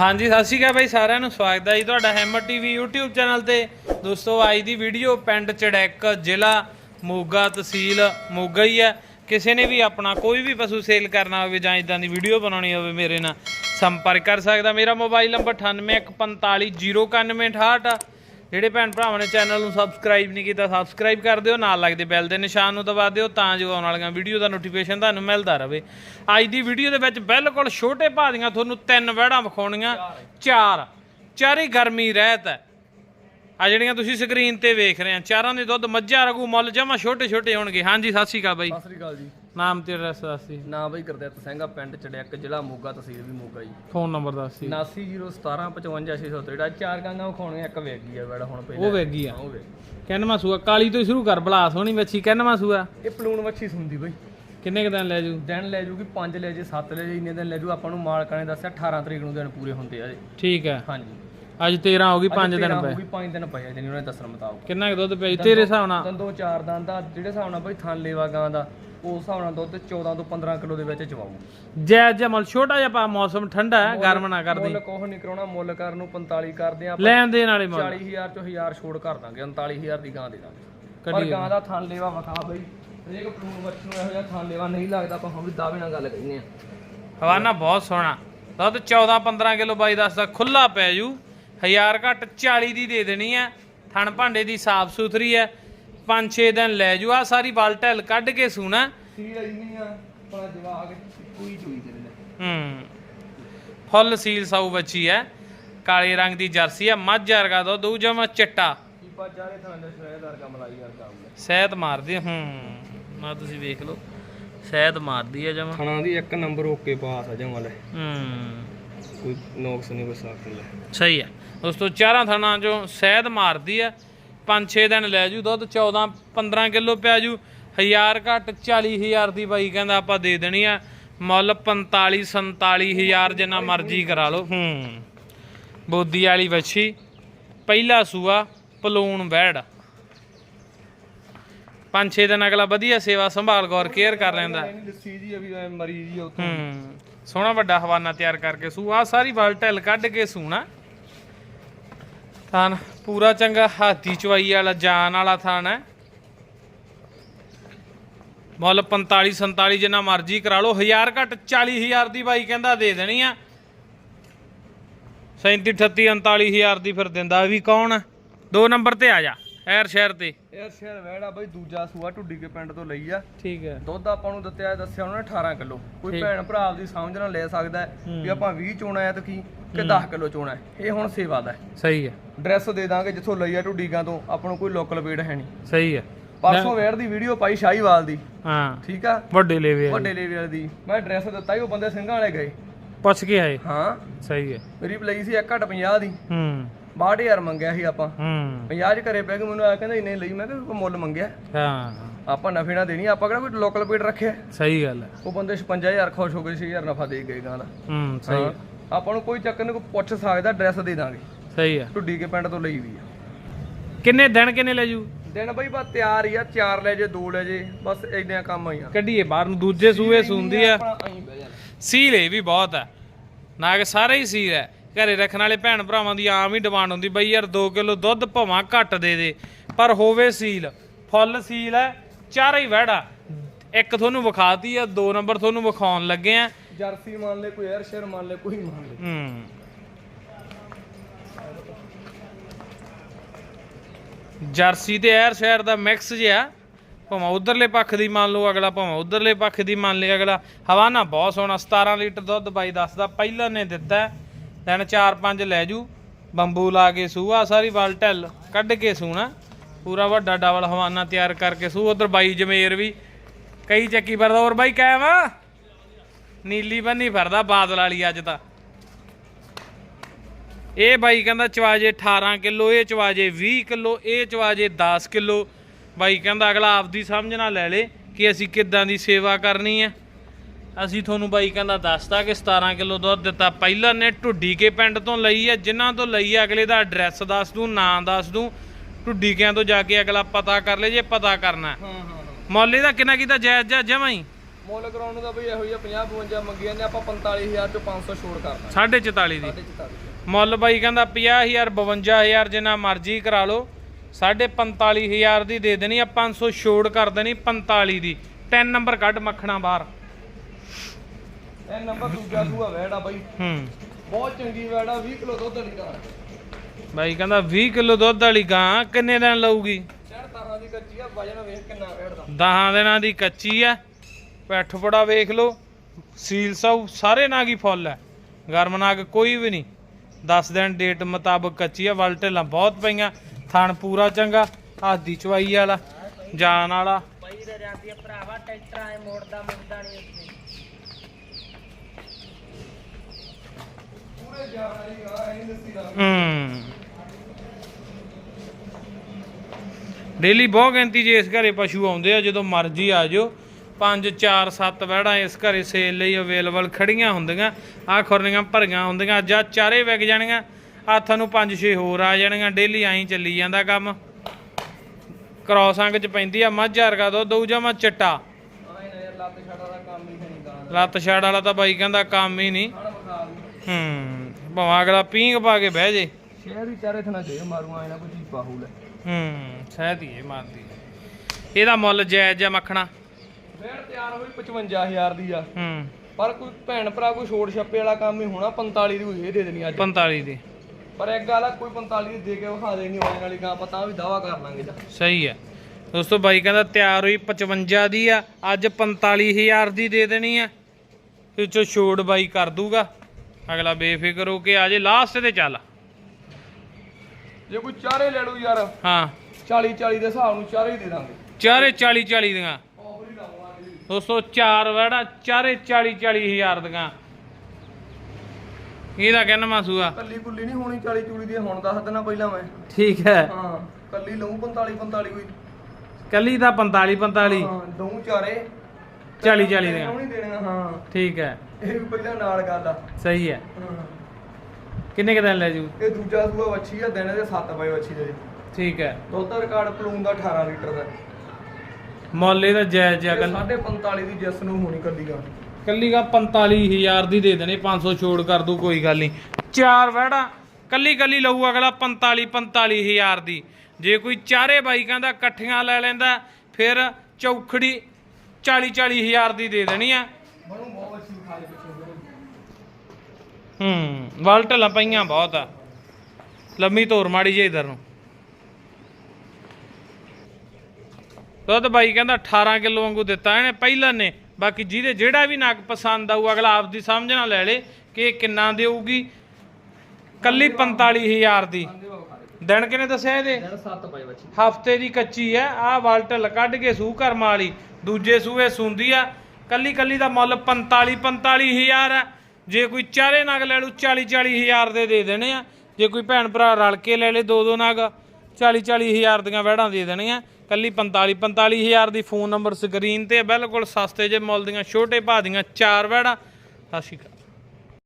ਹਾਂਜੀ, ਸਤਿ ਸ਼੍ਰੀ ਅਕਾਲ ਬਾਈ ਸਾਰਿਆਂ ਨੂੰ, ਸਵਾਗਤ ਹੈ ਜੀ ਤੁਹਾਡਾ ਹੈਮਰ ਟੀਵੀ YouTube ਚੈਨਲ ਤੇ। ਦੋਸਤੋ, ਅੱਜ ਦੀ ਵੀਡੀਓ ਪਿੰਡ ਚੜੈਕ, ਜ਼ਿਲ੍ਹਾ ਮੋਗਾ ਤਹਿਸੀਲ ਮੋਗਾ ਹੀ ਹੈ। ਕਿਸੇ ਨੇ ਵੀ ਆਪਣਾ ਕੋਈ ਵੀ ਪਸ਼ੂ ਸੇਲ ਕਰਨਾ ਹੋਵੇ ਜਾਂ ਇਦਾਂ ਦੀ ਵੀਡੀਓ ਬਣਾਉਣੀ ਹੋਵੇ ਮੇਰੇ ਨਾਲ ਸੰਪਰਕ ਕਰ ਸਕਦਾ। ਮੇਰਾ ਮੋਬਾਈਲ ਨੰਬਰ 9815409168 ਜਿਹੜੇ ਭੈਣ ਭਰਾਵਾਂ ਨੇ ਚੈਨਲ ਨੂੰ ਸਬਸਕ੍ਰਾਈਬ ਨਹੀਂ ਕੀਤਾ ਸਬਸਕ੍ਰਾਈਬ ਕਰ ਦਿਓ, ਨਾਲ ਲੱਗਦੇ ਬੈਲ ਦੇ ਨਿਸ਼ਾਨ ਨੂੰ ਦਬਾ ਦਿਓ ਤਾਂ ਜੋ ਆਉਣ ਵਾਲੀਆਂ ਵੀਡੀਓ ਦਾ ਨੋਟੀਫਿਕੇਸ਼ਨ ਤੁਹਾਨੂੰ ਮਿਲਦਾ ਰਹੇ। ਅੱਜ ਦੀ ਵੀਡੀਓ ਦੇ ਵਿੱਚ ਬਿਲਕੁਲ ਛੋਟੇ ਭਾਅ ਦੀਆਂ ਤੁਹਾਨੂੰ ਤਿੰਨ ਵਹਿੜਾਂ ਵਿਖਾਉਣੀਆਂ। ਚਾਰ। ਚਾਰੇ ਗਰਮੀ ਰਹਿਤ ਹੈ। ਆ ਜਿਹੜੀਆਂ ਤੁਸੀਂ ਸਕਰੀਨ ਤੇ ਵੇਖ ਰਹੇ ਆ, ਚਾਰਾਂ ਦੇ ਦੁੱਧ ਮੱਝਾਂ ਰਗੂ ਮੁੱਲ ਜਮਾ ਛੋਟੇ ਛੋਟੇ ਹੋਣਗੇ। ਹਾਂਜੀ, ਸਤਿ ਸ਼੍ਰੀ ਅਕਾਲ ਬਾਈ। ਸਤਿ ਸ੍ਰੀ ਅਕਾਲ ਜੀ। ਨਾਮ ਤੇ ਐਡਰੈਸ ਦੱਸ ਦੀ। ਨਾ ਬਈ ਗੁਰਦਿੱਤ ਸਿੰਘ ਆ ਪਿੰਡ ਚੜਿਆਕ ਜ਼ਿਲ੍ਹਾ ਮੋਗਾ ਤਹਿਸੀਲ ਵੀ ਮੋਗਾ ਜੀ। ਫੋਨ ਨੰਬਰ ਦੱਸ ਦੀ। 7901755663 ਚਾਰ ਗਾਂਗਾਂ ਵਿਖਾਉਣੀਆਂ ਇੱਕ ਵੇਗੀ ਆ ਬੜਾ ਹੁਣ ਪਹਿਲਾਂ। ਉਹ ਵੇਗੀ ਆ। ਉਹ ਵੇਗੀ ਸੂਆ? ਕਾਲੀ ਤੋਂ ਹੀ ਸ਼ੁਰੂ ਕਰ ਬਲਾ ਸੋਹਣੀ ਮੱਛੀ ਕਿੰਨਵਾਂ ਸੂਆ? ਇਹ ਪਲੂਣ ਮੱਛੀ ਸੁੰਦੀ ਬਈ। ਕਿੰਨੇ ਕੁ ਦਿਨ ਲੈ ਜੂ? ਦਿਨ ਲੈ ਜੂਗੀ 5 ਲੈ ਜੇ 7 ਲੈ ਜੇ ਇੰਨੇ ਦਿਨ ਲੈ ਜੂ। ਆਪਾਂ ਨੂੰ ਮਾਲਕਾਂ ਨੇ ਦੱਸਿਆ 18 ਤਰੀਕ ਨੂੰ ਦਿਨ ਪੂਰੇ ਹੁੰਦੇ ਆ ਜੀ ਠੀਕ ਹੈ। ਹਾਂਜੀ। ਅੱਜ 13 ਹੋ ਗਈ 5 ਦਿਨ ਹੋ ਪਏ। ਗਈ 5 ਦਿਨ ਪਏ ਆ ਜਿਹਨੇ ਉਹਨੇ ਦੱਸਣ ਮੁਤਾਬਕ। ਕਿੰਨਾ ਕੁ ਦੁੱਧ ਪਿਆ ਜੀ? ਤੇਰੇ ਹਿਸਾਬ ਨਾਲ? ਦੰਦੋ ਚਾਰ ਦੰਦ ਦਾ ਜਿਹੜੇ ਹਿਸਾਬ ਨਾਲ ਬਈ ਥਣ ਲੇਵਾ ਗਾਂ ਦਾ। ਉਸ ਹਿਸਾਬ ਨਾਲ ਦੁੱਧ 14 ਤੋਂ 15 ਕਿਲੋ ਦੇ ਵਿੱਚ ਚਵਾਉ ਜੈ ਜਮਲ ਛੋਟਾ ਜਿਹਾ ਪਾ ਮੌਸਮ ਠੰਡਾ ਹੈ ਗਰਮ ਨਾ ਕਰਦੀ ਮੁੱਲ ਕੋਹ ਨਹੀਂ ਕਰਾਉਣਾ ਮੁੱਲ ਕਰਨ ਨੂੰ 45 ਕਰਦੇ ਆ ਲੈਣ ਦੇਣ ਵਾਲੇ ਮੁੱਲ। 40000 ਚੋਂ 1000 ਛੋੜ ਕਰ ਦਾਂਗੇ 39000 ਦੀ ਗਾਂ ਦੇ ਦਾਂਗੇ। ਪਰ ਗਾਂ ਦਾ ਥਣ ਲੇਵਾ ਵਿਖਾ ਬਈ। ਹਰੇਕ ਪਲੂਣ ਬੱਚ ਨੂੰ ਇਹੋ ਜਿਹਾ ਥਣ ਲੇਵਾ ਨਹੀਂ ਲੱਗਦਾ ਆਪਾਂ ਹੁਣ ਵੀ ਦਾਅਵੇ ਨਾਲ ਗੱਲ ਕਹਿੰਦੇ ਆ। ਹਵਾਨਾ ਬਹੁਤ ਸੋਹਣਾ। ਦੁੱਧ 14 15 ਕਿਲੋ ਬਾਈ ਦੱਸਦਾ ਖੁੱਲਾ ਪੈ ਜੂ। ਹਜ਼ਾਰ ਘੱਟ 40 ਦੀ ਦੇ ਦੇਣੀ ਹੈ। ਥਣ ਭਾਂਡੇ ਦੀ ਸਾਫ਼ ਸੁਥਰੀ ਹੈ। 5-6 ਦਿਨ ਲੈ ਜੂ ਆ ਸਾਰੀ ਬਲ ਢਿੱਲ ਕੱਢ ਕੇ ਸੂਣਾ। ਸੀਲ ਆਈ ਨਹੀਂ ਆ? ਆਪਣਾ ਜਵਾਗ ਕੋਈ ਚੂਈ ਨਾਲ ਹੂੰ। ਫੁੱਲ ਸੀਲ ਸਾਊ ਬੱਚੀ ਹੈ ਕਾਲੇ ਰੰਗ ਦੀ ਜਰਸੀ ਹੈ ਮੱਝ ਵਰਗਾ ਦੁੱਧ ਉਹ ਜਮਾ ਚਿੱਟਾ। ਕੀਪਾ ਚਾਰੇ ਥਾਂ ਦੇ ਸ਼ਰੇਦਾਰ ਕਾ ਮਲਾਈ ਯਾਰ ਕੰਮ ਨੇ ਸਹਿਤ ਮਾਰਦੀ ਹੈ, ਨਾ ਤੁਸੀਂ ਵੇਖ ਲਓ ਸਹਿਤ ਮਾਰਦੀ ਹੈ ਜਮਾ। ਖਾਣਾ ਦੀ ਇੱਕ ਨੰਬਰ ਓਕੇ ਪਾਸ ਆ ਜਮਾਂ ਲੈ। ਹੂੰ। ਕੋਈ ਨੋਕਸ ਨਹੀਂ ਕੋਈ ਸਾਖ ਨਹੀਂ ਸਹੀ ਹੈ ਦੋਸਤੋ ਚਾਰਾਂ ਥਾਣਾ ਚੋਂ ਸਹਿਦ ਮਾਰਦੀ ਹੈ 5-6 ਦਿਨ ਲੈ ਜੂ ਦੁੱਧ 14 15 ਕਿਲੋ ਪਿਆ ਜੂ। ਹਜ਼ਾਰ ਘੱਟ 40000 ਦੀ ਬਾਈ ਕਹਿੰਦਾ ਆਪਾਂ ਦੇ ਦੇਣੀ ਆ। ਮੁੱਲ 45 47000 ਜਿੰਨਾ ਮਰਜ਼ੀ ਕਰਾ ਲਓ। ਹੂੰ। ਬੋਦੀ ਵਾਲੀ ਵੱਛੀ ਪਹਿਲਾ ਸੂਆ ਪਲੂਣ ਵੈੜ। 5-6 ਦਿਨ ਅਗਲਾ ਵਧੀਆ ਸੇਵਾ ਸੰਭਾਲ ਗੌਰ ਕੇਅਰ ਕਰ ਲੈਂਦਾ। ਨਹੀਂ ਦੱਸੀ ਜੀ ਅਭੀ ਐ ਮਰੀ ਜੀ ਉੱਥੇ। ਹੂੰ। ਸੋਹਣਾ ਵੱਡਾ ਹਵਾਨਾ ਤਿਆਰ ਕਰਕੇ ਸੂ। ਆ ਸਾਰੀ ਵਲ ਢਿੱਲ ਕੱਢ ਕੇ ਸੂਣਾ ਥਾਨ ਪੂਰਾ ਚੰਗਾ ਹਾਥੀ ਚਵਾਈ ਵਾਲਾ ਜਾਨ ਵਾਲਾ ਥਾਨ ਹੈ। ਮੁੱਲ 45 47 ਜਿੰਨਾ ਮਰਜ਼ੀ ਕਰਾ ਲਓ 1000 ਘੱਟ 40000 ਦੀ ਬਾਈ ਕਹਿੰਦਾ ਦੇ ਦੇਣੀ ਆ। 37 38 39000 ਦੀ ਫਿਰ ਦਿੰਦਾ ਵੀ ਕੌਣ? ਦੋ ਨੰਬਰ ਤੇ ਆ ਜਾ। ਐਰ ਸ਼ਹਿਰ ਤੇ। ਇਹ ਸ਼ਹਿਰ ਵਹਿੜਾ ਬਈ ਦੂਜਾ ਸੂਆ ਢੁੱਡੀ ਕੇ ਪਿੰਡ ਤੋਂ ਲਈ ਆ। ਠੀਕ ਹੈ ਦੁੱਧ ਆਪਾਂ ਨੂੰ ਦਿੱਤਿਆ ਦੱਸਿਆ ਉਹਨਾਂ ਨੇ 18 ਕਿਲੋ। ਕੋਈ ਭੈਣ ਭਰਾ ਆਪਦੀ ਸਮਝ ਨਾਲ ਲੈ ਸਕਦਾ ਹੈ ਵੀ ਆਪਾਂ 20 ਚੋਣਾ ਹੈ ਤਾਂ ਕੀ ਕਿ 10 ਕਿਲੋ ਚੋਣਾ ਹੈ। ਇਹ ਹੁਣ ਸੇਵਾ ਦਾ ਹੈ। ਸਹੀ ਹੈ ਡਰੈਸ ਦੇ ਦਾਂਗੇ ਜਿੱਥੋਂ ਲਈ ਆ ਢੁੱਡੀਆਂ ਤੋਂ ਆਪਾਂ ਨੂੰ ਕੋਈ ਲੋਕਲ ਵੇੜ ਹੈ ਨਹੀਂ। ਸਹੀ ਹੈ ਪਰਸੋਂ ਵੇੜ ਦੀ ਵੀਡੀਓ ਪਾਈ ਸ਼ਾਹੀਵਾਲ ਦੀ। ਹਾਂ। ਠੀਕ ਆ? ਵੱਡੇ ਲੇਵੇ। ਵੱਡੇ ਲੈਵਲ ਦੀ। ਮੈਂ ਡਰੈਸ ਦਿੱਤਾ ਹੀ ਉਹ ਬੰਦੇ ਸਿੰਘਾਂ ਵਾਲੇ ਗਏ। ਪੁੱਛ ਕੇ ਆਏ। ਹਾਂ। ਸਹੀ ਹੈ ਮੇਰੀ ਲਈ ਸੀ 1 ਘੱਟ 50 ਦੀ। ਹੂੰ। 62000 ਮੰਗਿਆ ਸੀ ਆਪਾਂ। ਹੂੰ। 50 ਚ ਘਰੇ ਪੈ ਕੇ ਮੈਨੂੰ ਆ ਕਹਿੰਦਾ ਇੰਨੇ ਲਈ ਮੈਂ ਕਿਹਾ ਕੋਈ ਮੁੱਲ ਮੰਗਿਆ। ਹਾਂ। ਆਪਾਂ ਨਫੇ ਨਾ ਦੇਣੀ ਆਪਾਂ ਕਿਹੜਾ ਕੋਈ ਲੋਕਲ ਪੇਟ ਰੱਖਿਆ? ਸਹੀ ਗੱਲ ਹੈ। ਉਹ ਬੰਦੇ 55000 ਖੁਸ਼ ਹੋ ਗਏ 6000 ਨਫਾ ਦੇ ਗਏ ਗਾਂ ਦਾ ਹੂੰ। ਸਹੀ ਹਾਂ, ਆਪਾਂ ਨੂੰ ਕੋਈ ਚੱਕਰ ਨਹੀਂ ਕੋਈ ਪੁੱਛ ਸਕਦਾ ਡਰੈਸ ਦੇ ਦਾਂਗੇ। ਸਹੀ ਹੈ। ਢੁੱਡੀ ਕੇ ਪਿੰਡ ਤੋਂ ਲਈ ਵੀ ਆ। ਕਿੰਨੇ ਦਿਨ ਕਿੰਨੇ ਲੈ ਜੂ? ਦਿਨ ਬਈ ਬਸ ਤਿਆਰ ਹੀ ਆ ਚਾਰ ਲੈ ਜੇ ਦੋ ਲੈ ਜੇ ਬਸ ਇਦਾਂ ਕੰਮ ਆਈ ਆ। ਕੱਢੀਏ ਬਾਹਰ ਨੂੰ ਦੂਜੇ ਸੂਏ ਸੁੰਦੀ ਆ। ਆਪਣਾ ਆਈ ਬਹਿ ਜਾਣਾ। ਸੀਲ ਇਹ ਵੀ ਬਹੁਤ ਹੈ ਨਾ ਕਿ ਸਾਰੇ ਹੀ ਸੀਲ ਹੈ। ਘਰੇ ਰੱਖਣ ਵਾਲੇ ਭੈਣ ਭਰਾਵਾਂ ਦੀ ਆਮ ਹੀ ਡਿਮਾਂਡ ਹੁੰਦੀ ਬਈ ਯਾਰ 2 ਕਿਲੋ ਦੁੱਧ ਭਵਾਂ ਘੱਟ ਦੇ ਦੇ ਪਰ ਹੋਵੇ ਸੀਲ ਫੁੱਲ ਸੀਲ ਹੈ ਚਾਰੇ ਹੀ ਵਹਿੜਾ। ਇੱਕ ਤੁਹਾਨੂੰ ਵਿਖਾਤੀ ਆ ਦੋ ਨੰਬਰ ਤੁਹਾਨੂੰ ਵਿਖਾਉਣ ਲੱਗੇ ਆ। ਜਰਸੀ ਮੰਨ ਲੈ ਕੋਈ 에ਅਰ ਸ਼ੇਅਰ ਮੰਨ ਲੈ ਕੋਈ ਮੰਨ ਲੈ। ਹੂੰ। ਜਰਸੀ ਤੇ ਐਰ ਸ਼ਹਿਰ ਦਾ ਮਿਕਸ ਜਿਹਾ ਭਾਵੇਂ ਉਧਰਲੇ ਪੱਖ ਦੀ ਮੰਨ ਲਓ ਅਗਲਾ ਭਾਵੇਂ ਉਧਰਲੇ ਪੱਖ ਦੀ ਮੰਨ ਲਿਆ ਅਗਲਾ। ਹਵਾਨਾ ਬਹੁਤ ਸੋਹਣਾ 17 ਲੀਟਰ ਦੁੱਧ ਬਾਈ ਦੱਸਦਾ ਪਹਿਲਾਂ ਨੇ ਦਿੱਤਾ। ਦਿਨ 4-5 ਲੈ ਜੂ। ਬੰਬੂ ਲਾ ਕੇ ਸੂਆ ਸਾਰੀ ਵਲ ਢਿੱਲ ਕੱਢ ਕੇ ਸੂਣਾ। ਪੂਰਾ ਵੱਡਾ ਡਬਲ ਹਵਾਨਾ ਤਿਆਰ ਕਰਕੇ ਸੂ। ਉਧਰ ਬਾਈ ਜਮੇਰ ਵੀ, ਕਈ ਚੱਕੀ ਫਿਰਦਾ। ਹੋਰ ਬਾਈ ਕਾਇਮ ਆ? ਨੀਲੀ ਬੰਨੀ ਫਿਰਦਾ ਬਾਦਲ ਵਾਲੀ ਅੱਜ ਤਾਂ। ਇਹ ਬਾਈ ਕਹਿੰਦਾ ਚਵਾਜੇ 18 ਕਿਲੋ, ਇਹ ਚਵਾਜੇ 20 ਕਿਲੋ, ਇਹ ਚਵਾਜੇ 10 ਕਿਲੋ। ਬਾਈ ਕਹਿੰਦਾ ਅਗਲਾ ਆਪਦੀ ਸਮਝ ਨਾਲ ਲੈ ਲੇ ਕਿ ਅਸੀਂ ਕਿੱਦਾਂ ਦੀ ਸੇਵਾ ਕਰਨੀ ਹੈ ਅਸੀਂ ਤੁਹਾਨੂੰ ਬਾਈ ਕਹਿੰਦਾ ਦੱਸਤਾ ਕਿ 17 ਕਿਲੋ ਦੁੱਧ ਦਿੱਤਾ। ਪਹਿਲਾਂ ਨੇ ਢੁੱਡੀ ਕੇ ਪਿੰਡ ਤੋਂ ਲਈ ਹੈ ਜਿਨ੍ਹਾਂ ਤੋਂ ਲਈ ਹੈ ਅਗਲੇ ਦਾ ਐਡਰੈਸ ਦੱਸ ਦੂੰ ਨਾਂ ਦੱਸ ਦੂੰ। ਢੁੱਡੀ ਕਿਆਂ ਤੋਂ ਜਾ ਕੇ ਅਗਲਾ ਪਤਾ ਕਰ ਲੇ ਜੇ ਪਤਾ ਕਰਨਾ ਹੈ। ਹਾਂ ਹਾਂ ਹਾਂ। ਮੁੱਲ ਇਹਦਾ ਕਿੰਨਾ ਕੀਤਾ? ਜਾਇਜ਼ ਜਾਂ ਜਮਾਂ ਹੀ? ਮੁੱਲ ਕਰਾਉਣ ਨੂੰ ਤਾਂ ਬਈ ਇਹੋ ਜਿਹਾ 50 52 ਮੰਗੀ ਜਾਂਦੇ ਆਪਾਂ 45000 ਚੋਂ 500 ਛੋੜ ਕਰਨਾ 44.5 ਦੀ। 44 ਮੁੱਲ ਬਾਈ ਕਹਿੰਦਾ 50000 52000 ਜਿੰਨਾ ਮਰਜ਼ੀ ਕਰਾ ਲਓ। 45000 ਦੀ ਦੇ ਦੇਣੀ ਆ 500 ਛੋੜ ਕਰ ਦੇਣੀ 45 ਦੀ। 3 ਨੰਬਰ ਕੱਢ ਮੱਖਣਾ ਬਾਹਰ। ਇਹ ਨੰਬਰ ਦੂਜਾ ਸੂਆ ਵੈੜ ਆ ਬਈ। ਹੂੰ। ਬਹੁਤ ਚੰਗੀ ਵੈੜ ਆ 20 ਕਿਲੋ ਦੁੱਧ ਵਾਲੀ ਗਾਂ। ਬਾਈ ਕਹਿੰਦਾ 20 ਕਿਲੋ ਦੁੱਧ ਵਾਲੀ ਗਾਂ ਕਿੰਨੇ ਦਿਨ ਲਊਗੀ? ਸ਼ਹਿਰ ਤਾਰਾਂ ਦੀ ਕੱਚੀ ਆ ਵਜਨ ਵੇਖ ਕਿੰਨਾ ਵੈੜ ਦਾ। 10 ਦਿਨਾਂ ਦੀ ਕੱਚੀ ਆ। ਪੈਠ ਬੜਾ ਵੇਖ ਲਓ ਸੀਲ ਸਭ ਸਾਰੇ ਨਾਗ ਫੁੱਲ ਹੈ ਗਰਮ ਨਾਗ ਕੋਈ ਵੀ ਨਹੀਂ। 10 ਦਿਨ ਡੇਟ ਮੁਤਾਬਕ ਕੱਚੀ ਆ ਵਲ ਢੇਲਾਂ ਬਹੁਤ ਪਈਆਂ। ਥਣ ਪੂਰਾ ਚੰਗਾ ਹੱਥ ਦੀ ਚਵਾਈ ਵਾਲਾ ਜਾਨ ਵਾਲਾ। ਪਈ ਤੇ ਜਾਂਦੀ ਆ ਭਰਾਵਾ ਟਰੈਕਟਰਾਂ ਐ ਮੋੜਦਾ ਮੁੜਦਾ ਨਹੀਂ ਉੱਥੇ ਪੂਰੇ ਜਾਨ ਵਾਲੀ ਗਾਂ ਇਹ ਦੱਸੀ ਦਾ ਹੂੰ ਡੇਲੀ ਬਹੁਤ ਗਿਣਤੀ 'ਚ ਇਸ ਘਰੇ ਪਸ਼ੂ ਆਉਂਦੇ ਆ ਜਦੋਂ ਮਰਜ਼ੀ ਆ ਜਾਓ। 5 4 7 ਵਹਿੜਾਂ ਇਸ ਘਰੇ ਸੇਲ ਲਈ ਅਵੇਲੇਬਲ ਖੜੀਆਂ ਹੁੰਦੀਆਂ। ਆ ਖੁਰਨੀਆਂ ਭਰੀਆਂ ਹੁੰਦੀਆਂ। ਅੱਜ ਆ ਚਾਰੇ ਵਿਕ ਜਾਣੀਆਂ। ਆ ਤੁਹਾਨੂੰ 5 6 ਹੋਰ ਆ ਜਾਣੀਆਂ। ਡੇਲੀ ਐਂ ਚੱਲੀ ਜਾਂਦਾ ਕੰਮ। ਕ੍ਰੋਸ ਅੰਗ 'ਚ ਪੈਂਦੀ ਆ। ਮੱਝ ਵਰਗਾ ਦੁੱਧ ਦਊ ਜਾਵਾਂ ਚਿੱਟਾ? ਲੱਤ ਛੜਾ ਦਾ ਦਾ ਵਾਲਾ ਤਾਂ ਬਾਈ ਕਹਿੰਦਾ ਕੰਮ ਹੀ ਨਹੀਂ। ਦੀ ਹੂੰ। ਭਾਵੇਂ ਅਗਲਾ ਪੀਂਗ ਪਾ ਕੇ ਬਹਿ ਜੇ। ਸ਼ਹਿਰ ਹੀ ਚਾਰੇ ਥਣਾ ਜੇ ਮਾਰੂ ਆਏ ਨਾ ਕੋਈ ਚੀਜ਼ ਪਾਹੂ ਲੈ। ਹੂੰ ਸਹਿਦੀ ਇਹ ਮਾਰਦੀ ਇਹਦਾ ਮੁੱਲ ਜਾਇਜ਼ ਆ ਮੱਖਣਾ। ਵੈੜ ਤਿਆਰ ਹੋਈ 55000 ਦੀ ਆ। ਹੂੰ। ਪਰ ਕੋਈ ਭੈਣ ਭਰਾ ਕੋਈ ਛੋੜ ਛੱਪੇ ਵਾਲਾ ਕੰਮ ਹੀ ਹੋਣਾ 45 ਦੀ ਕੋਈ ਇਹ ਦੇ ਦੇਣੀ ਅੱਜ। 45 ਦੀ। ਪਰ ਇੱਕ ਗੱਲ ਆ ਕੋਈ 45 ਦੀ ਦੇ ਕੇ ਵਿਖਾ ਦੇਣੀ ਹੋਣ ਵਾਲੀ ਗਾਂ ਪਤਾ ਵੀ ਦਾਵਾ ਕਰ ਲਾਂਗੇ ਜਾ। ਸਹੀ ਹੈ ਦੋਸਤੋ ਬਾਈ ਕਹਿੰਦਾ ਤਿਆਰ ਹੋਈ 55 ਦੀ ਆ ਅੱਜ 45000 ਦੀ ਦੇ ਦੇਣੀ ਆ। ਇਹ ਚੋਂ ਛੋੜ ਬਾਈ ਕਰ ਦੂਗਾ। ਅਗਲਾ ਬੇਫਿਕਰ ਹੋ ਕੇ ਆ ਜੇ ਲਾਸਟ ਤੇ ਚੱਲ। ਜੇ ਕੋਈ ਚਾਰੇ ਲੈ ਲੂ ਯਾਰ ਹਾਂ। 40 40 ਦੇ ਹਿਸਾਬ ਨੂੰ ਚਾਰੇ ਹੀ ਦੇ ਦਾਂਗੇ। ਚਾਰੇ 40 40 ਦੀਆਂ। ਆਫਰ ਹੀ ਲਾਵਾਂਗੇ ਦੋਸਤੋ ਚਾਰ ਵੜਾ ਚਾਰੇ 40 40000 ਦੀਆਂ। ਇਹਦਾ ਕਹਿਣਾ ਮਾਸੂਆ ਕੱਲੀ ਕੁੱਲੀ ਨਹੀਂ ਹੋਣੀ 40 ਚੂੜੀ ਦੀ ਹੁਣ ਦੱਸ ਦੇਣਾ ਪਹਿਲਾਂ ਮੈਂ। ਠੀਕ ਹੈ। ਹਾਂ ਕੱਲੀ ਲਊ 45 45 ਕੋਈ। ਕੱਲੀ ਦਾ 45 45 ਹਾਂ ਦਊ ਚਾਰੇ। 40 40 ਦੀਆਂ। ਕਿਉਂ ਨਹੀਂ ਦੇਣੀਆਂ ਹਾਂ। ਠੀਕ ਹੈ। ਇਹ ਵੀ ਪਹਿਲਾਂ ਨਾਲ ਗੱਲ ਆ। ਸਹੀ ਹੈ। ਹਾਂ। ਕਿੰਨੇ ਕੁ ਦਿਨ ਲੈ ਜੂ? ਇਹ ਦੂਜਾ ਸੂਆ ਵੱਛੀ ਆ ਦਿਨ ਦੇ 7 ਵਜੇ ਵੱਛੀ ਦੇ। ਠੀਕ ਹੈ। ਦੁੱਧ ਦਾ ਰਿਕਾਰਡ ਪਲੂਨ ਦਾ 18 ਲੀਟਰ ਦਾ। ਮੁੱਲ ਇਹਦਾ ਜਾਇਜ਼ ਆ ਗੱਲ 45 ਦੀ ਜਿਸ ਨੂੰ ਹੋਣੀ ਕੱਲੀ ਗਾ ਕੱਲੀ ਗਾ 45000 ਦੀ ਦੇ ਦੇਣੀ 500 ਛੋੜ ਕਰ ਦੂ ਕੋਈ ਗੱਲ ਨਹੀਂ। ਚਾਰ ਵੜਾ ਕੱਲੀ ਕੱਲੀ ਲਊ ਅਗਲਾ 45 45000 ਦੀ। ਜੇ ਕੋਈ ਚਾਰੇ ਬਾਈਕਾਂ ਦਾ ਇਕੱਠੀਆਂ ਲੈ ਲੈਂਦਾ ਫਿਰ ਚੌਖੜੀ 40 40000 ਦੀ ਦੇ ਦੇਣੀ ਆ। ਹੂੰ ਵਲ ਢਲਾਂ ਪਈਆਂ ਬਹੁਤ ਆ। ਲੰਮੀ ਧੋਰ ਮਾੜੀ ਜਿਹੀ ਇਧਰ ਨੂੰ। ਦੁੱਧ ਬਾਈ ਕਹਿੰਦਾ 18 ਕਿਲੋ ਵਾਂਗੂ ਦਿੱਤਾ ਇਹਨੇ ਪਹਿਲਾਂ ਨੇ। ਬਾਕੀ ਜਿਹਦੇ ਜਿਹੜਾ ਵੀ ਨਗ ਪਸੰਦ ਆਊ ਅਗਲਾ ਆਪਦੀ ਸਮਝ ਨਾਲ ਲੈ ਲੇ ਕਿ ਇਹ ਕਿੰਨਾ ਦੇਊਗੀ। ਕੱਲੀ 45000 ਦੀ। ਦਿਨ ਕਿਨੇ ਦੱਸਿਆ ਇਹਦੇ? ਦਿਨ 7 ਵਜੇ ਵੱਛੀ ਹਫ਼ਤੇ ਦੀ ਕੱਚੀ ਐ ਆ ਵਲਟਲ ਕੱਢ ਕੇ ਸੂ ਕਰਮ ਵਾਲੀ। ਦੂਜੇ ਸੂਏ ਸੁੰਦੀ ਆ। ਕੱਲੀ ਕੱਲੀ ਦਾ ਮੁੱਲ 45 45000 ਆ। ਜੇ ਕੋਈ ਚਾਰੇ ਨਗ ਲੈ ਲੂ 40 40000 ਦੇ ਦੇ ਦੇਣੇ ਆ। ਜੇ ਕੋਈ ਭੈਣ ਭਰਾ ਰਲ ਕੇ ਲੈ ਲੇ ਦੋ ਦੋ ਨਗ 40 40000 ਦੀਆਂ ਵਹਿੜਾਂ ਦੇ ਦੇਣੀਆਂ। ਕੱਲੀ 45 45000 ਦੀ ਫੋਨ ਨੰਬਰ ਸਕਰੀਨ ਤੇ ਬਿਲਕੁਲ ਸਸਤੇ ਜੇ ਮੁੱਲ ਦੀਆਂ ਛੋਟੇ ਭਾਅ ਦੀਆਂ ਚਾਰ ਵਹਿੜਾਂ। ਸਤਿ ਸ਼੍ਰੀ ਅਕਾਲ।